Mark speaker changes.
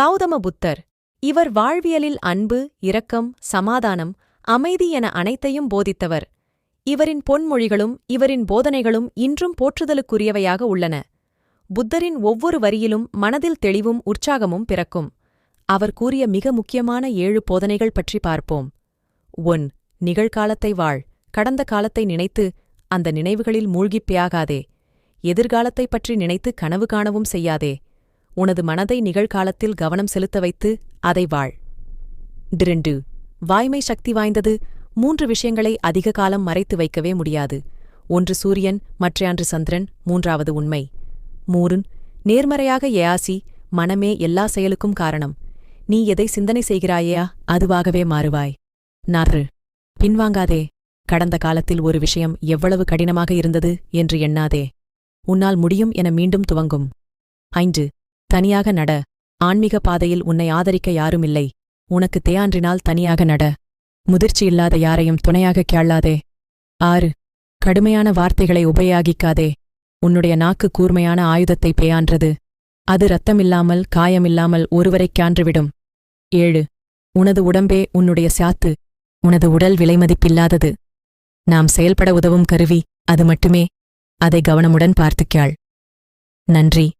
Speaker 1: கௌதம புத்தர். இவர் வாழ்வியலில் அன்பு இரக்கம் சமாதானம் அமைதி என அனைத்தையும் போதித்தவர். இவரின் பொன்மொழிகளும் இவரின் போதனைகளும் இன்றும் போற்றுதலுக்குரியவையாக உள்ளன. புத்தரின் ஒவ்வொரு வரியிலும் மனதில் தெளிவும் உற்சாகமும் பிறக்கும். அவர் கூறிய மிக முக்கியமான ஏழு போதனைகள் பற்றி பார்ப்போம். ஒன். நிகழ்காலத்தை வாழ். கடந்த காலத்தை நினைத்து அந்த நினைவுகளில் மூழ்கிப் பியாகாதே. எதிர்காலத்தைப் பற்றி நினைத்து கனவு காணவும் செய்யாதே. உனது மனதை நிகழ்காலத்தில் கவனம் செலுத்த வைத்து அதை வாழ். டிரண்டு வாய்மை சக்தி வாய்ந்தது மூன்று விஷயங்களை அதிக காலம் மறைத்து வைக்கவே முடியாது. ஒன்று சூரியன் மற்றையான்று சந்திரன் மூன்றாவது உண்மை. மூருன் நேர்மறையாக ஏயாசி மனமே எல்லா செயலுக்கும் காரணம். நீ எதை சிந்தனை செய்கிறாயா அதுவாகவே மாறுவாய். நாறு பின்வாங்காதே கடந்த காலத்தில் ஒரு விஷயம் எவ்வளவு கடினமாக இருந்தது என்று எண்ணாதே. உன்னால் முடியும் என மீண்டும் துவங்கும். ஐந்து தனியாக நட. ஆன்மீக பாதையில் உன்னை ஆதரிக்க யாருமில்லை உனக்கு தேயான்றினால் தனியாக நட. முதிர்ச்சி இல்லாத யாரையும் துணையாகக் கேளாதே. ஆறு. கடுமையான வார்த்தைகளை உபயோகிக்காதே. உன்னுடைய நாக்கு கூர்மையான ஆயுதத்தை பேயான்றது. அது ரத்தமில்லாமல் காயமில்லாமல் ஒருவரைக் கான்றுவிடும். ஏழு. உனது உடம்பே உன்னுடைய சாத்து. உனது உடல் விலைமதிப்பில்லாதது நாம் செயல்பட உதவும் கருவி. அது மட்டுமே. அதை கவனமுடன் பார்த்துக்காள் நன்றி.